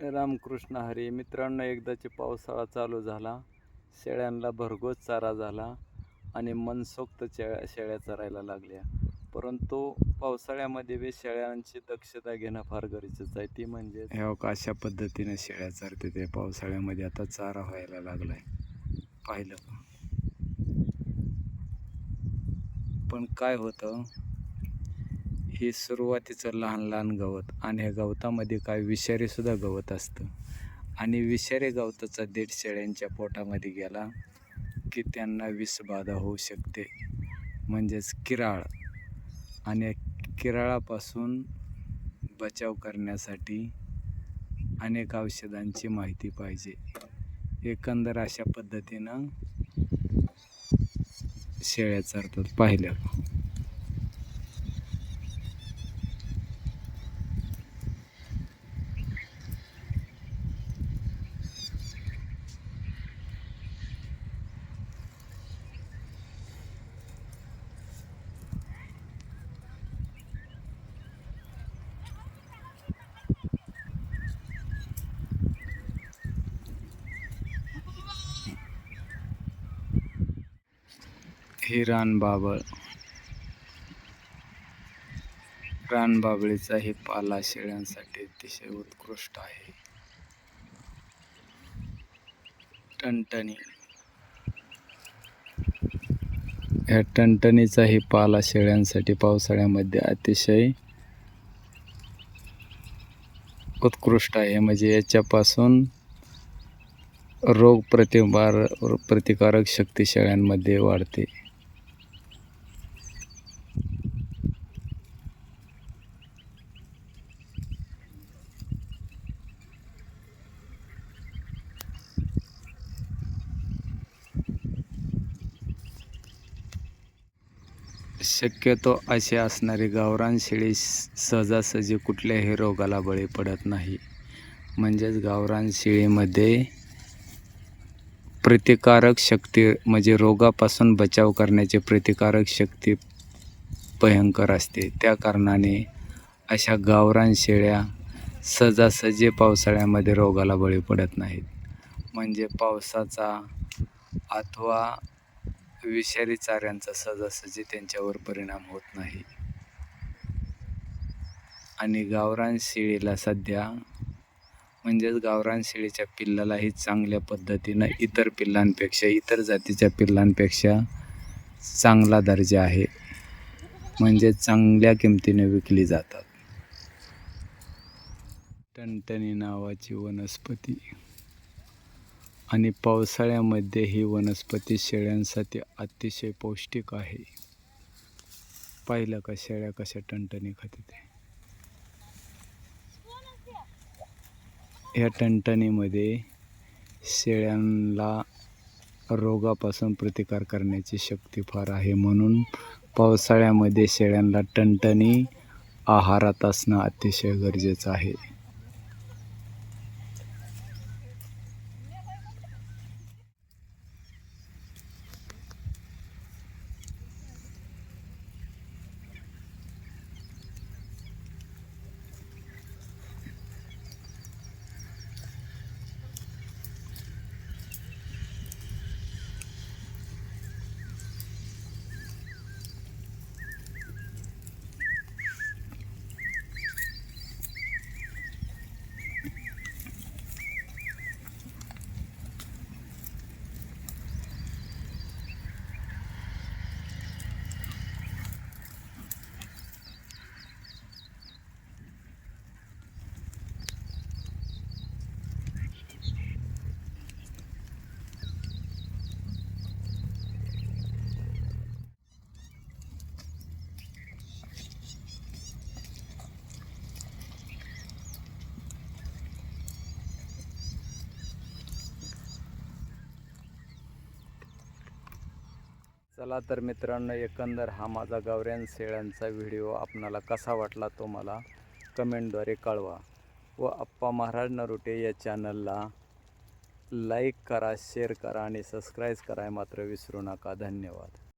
रामकृष्ण हरी मित्रांनो एकदाची पावसाळा चालू झाला. शेळ्यांना भरघोस चारा झाला आणि मनसोक्त शेळ्या शेळ्या चरायला लागल्या. परंतु पावसाळ्यामध्ये बी शेळ्यांची दक्षता घेणं फार गरजेचं आहे. ती म्हणजे ह्या अशा पद्धतीने शेळ्या चरते ते. पावसाळ्यामध्ये आता चारा व्हायला लागलाय. पाहिलं पण काय होतं? हे सुरुवातीचं लहान लहान गवत आणि ह्या गवतामध्ये काय विषारीसुद्धा गवत असतं. आणि विषारी गवताचा देठ शेळ्यांच्या पोटामध्ये गेला की त्यांना विषबाधा होऊ शकते. म्हणजेच किराळ. आणि किराळापासून बचाव करण्यासाठी अनेक औषधांची माहिती पाहिजे. एकंदर अशा पद्धतीनं शेळ्या चरतात पाहिल्या. ही रानबाबळ रानबाबळीचा हे पाला शेळ्यांसाठी अतिशय उत्कृष्ट आहे. टणटणी. ह्या टणटणीचा हे पाला शेळ्यांसाठी पावसाळ्यामध्ये अतिशय उत्कृष्ट आहे. म्हणजे याच्यापासून रोग प्रतिबार प्रतिकारक शक्ती शेळ्यांमध्ये वाढते. शक्यतो अशी असणारी गावरान शेळी सहजासहजी कुठल्याही रोगाला बळी पडत नाही. म्हणजेच गावरान शेळीमध्ये प्रतिकारक शक्ती म्हणजे रोगापासून बचाव करण्याची प्रतिकारक शक्ती भयंकर असते. त्या कारणाने अशा गावरान शेळ्या सहजासहजी पावसाळ्यामध्ये रोगाला बळी पडत नाहीत. म्हणजे पावसाचा अथवा विषारी चाऱ्यांचा सहजासहजी त्यांच्यावर परिणाम होत नाही. आणि गावरान शेळीला सध्या म्हणजेच गावरान शेळीच्या पिल्लालाही चांगल्या पद्धतीनं इतर पिल्लांपेक्षा इतर जातीच्या पिल्लांपेक्षा चांगला दर्जा आहे. म्हणजे चांगल्या किमतीने विकली जातात. टणटणी नावाची वनस्पती. आणि पावसाळ्यामध्ये ही वनस्पती शेळ्यांसाठी अतिशय पौष्टिक आहे. पाहिलं का शेळ्या कशा टणटणी खाते ते ह्या टणटणीमध्ये शेळ्यांना रोगापासून प्रतिकार करण्याची शक्ती फार आहे. म्हणून पावसाळ्यामध्ये शेळ्यांना टणटणी आहारात असणं अतिशय गरजेचं आहे. चला तर मित्रांनो एकंदर हा माझा गावऱ्यान शेळ्यांचा व्हिडिओ आपणाला कसा वाटला तो मला कमेंटद्वारे कळवा. व अप्पा महाराज नरुटे या चॅनलला लाईक करा शेअर करा आणि सबस्क्राईब करा मात्र विसरू नका. धन्यवाद.